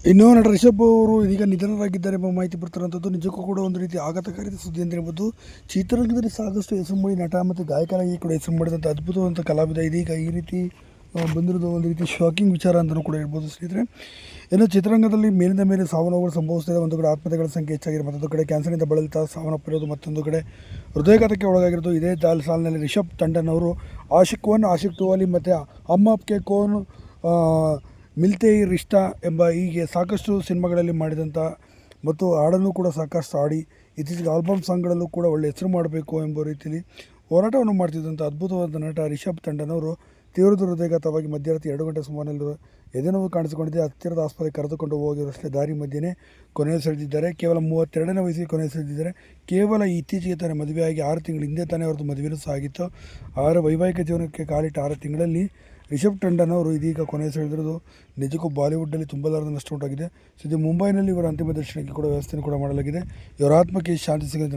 ಇನ್ನು ನಟ ರಿಷಬ್ ಅವರು ಇದೀಗ ನಿಧನರಾಗಿದ್ದಾರೆ ಎಂಬ ಮಾಹಿತಿ ಬರ್ತಿರುವಂಥದ್ದು ನಿಜಕ್ಕೂ ಕೂಡ ಒಂದು ರೀತಿ ಆಘಾತಕಾರಿ ಸುದ್ದಿ ಅಂತ ಹೇಳ್ಬೋದು ಚಿತ್ರರಂಗದಲ್ಲಿ ಸಾಕಷ್ಟು ಹೆಸರು ನಟ ಮತ್ತು ಗಾಯಕರಾಗಿ ಕೂಡ ಹೆಸರು ಮಾಡಿದಂಥ ಅದ್ಭುತವಂತ ಕಲಾವಿದ ಇದೀಗ ಈ ರೀತಿ ಬಂದಿರೋದು ಒಂದು ರೀತಿ ಶಾಕಿಂಗ್ ವಿಚಾರ ಅಂತಲೂ ಕೂಡ ಹೇಳ್ಬೋದು ಸ್ನೇಹಿತರೆ. ಇನ್ನು ಚಿತ್ರರಂಗದಲ್ಲಿ ಮೇಲಿಂದ ಮೇಲೆ ಸಾವು ನೋವುಗಳು ಸಂಭವಿಸ್ತಿದೆ ಒಂದು ಕಡೆ ಆತ್ಮಹತ್ಯೆಗಳ ಸಂಖ್ಯೆ ಹೆಚ್ಚಾಗಿದೆ. ಮತ್ತೊಂದು ಕಡೆ ಕ್ಯಾನ್ಸರ್ನಿಂದ ಬಳಲುತ್ತಾ ಸಾವನ್ನಪ್ಪಿರೋದು ಮತ್ತೊಂದು ಕಡೆ ಹೃದಯಘಾತಕ್ಕೆ ಒಳಗಾಗಿರೋದು ಇದೇ ದಾಲ್ ಸಾಲಿನಲ್ಲಿ ರಿಷಬ್ ತಂಡನ್ ಅವರು ಆಶಿಕ್ ಒನ್, ಆಶಿಕ್ ಟು ಅಲಿ ಮತ್ತು ಅಮ್ಮ ಅಪ್ಕೆ ಕೋನ್ ಮಿಲ್ತೆ ರಿಷ್ಟಾ ಎಂಬ ಹೀಗೆ ಸಾಕಷ್ಟು ಸಿನಿಮಾಗಳಲ್ಲಿ ಮಾಡಿದಂಥ ಮತ್ತು ಹಾಡನ್ನು ಕೂಡ ಸಾಕಷ್ಟು ಹಾಡಿ ಇತ್ತೀಚೆಗೆ ಆಲ್ಬಮ್ ಸಾಂಗ್ಗಳಲ್ಲೂ ಕೂಡ ಒಳ್ಳೆ ಹೆಸರು ಮಾಡಬೇಕು ಎಂಬ ರೀತಿಯಲ್ಲಿ ಹೋರಾಟವನ್ನು ಮಾಡ್ತಿದ್ದಂಥ ಅದ್ಭುತವಾದ ನಟ ರಿಷಬ್ ತಂಡನವರು ತೀವ್ರ ಹೃದಯಗತವಾಗಿ ಮಧ್ಯರಾತ್ರಿ ಎರಡು ಗಂಟೆ ಸುಮಾರಿನಲ್ಲಿ ಎದೆನೋವು ಕಾಣಿಸಿಕೊಂಡಿದೆ. ಹತ್ತಿರದ ಆಸ್ಪತ್ರೆಗೆ ಕರೆದುಕೊಂಡು ಹೋಗಿರೋಷ್ಟೇ ದಾರಿ ಮಧ್ಯೆಯೇ ಕೊನೆಯುಸಿಳಿದಿದ್ದಾರೆ ಕೇವಲ ಮೂವತ್ತೆರಡನೇ ವಯಸ್ಸಿಗೆ ಕೊನೆಯುಸಿಳಿದಿದ್ದಾರೆ ಕೇವಲ ಇತ್ತೀಚೆಗೆ ತಾನೇ ಮದುವೆಯಾಗಿ ಆರು ತಿಂಗಳ ಹಿಂದೆ ತಾನೇ ಅವ್ರದ್ದು ಮದುವೆನೂ ಸಾಗಿತ್ತು. ಅವರ ವೈವಾಹಿಕ ಜೀವನಕ್ಕೆ ಕಾಲಿಟ್ಟ ಆರು ತಿಂಗಳಲ್ಲಿ ರಿಷಬ್ ಟಂಡನ್ ಅವರು ಇದೀಗ ಕೊನೆಯುಸಿಳಿದಿರೋದು ನಿಜಕ್ಕೂ ಬಾಲಿವುಡ್ನಲ್ಲಿ ತುಂಬಲಾರದ ನಷ್ಟ ಉಂಟಾಗಿದೆ. ಸದ್ಯ ಮುಂಬೈನಲ್ಲಿ ಇವರ ಅಂತಿಮ ದರ್ಶನಕ್ಕೆ ಕೂಡ ವ್ಯವಸ್ಥೆಯನ್ನು ಕೂಡ ಮಾಡಲಾಗಿದೆ. ಇವರ ಆತ್ಮಕ್ಕೆ के शांति सिंह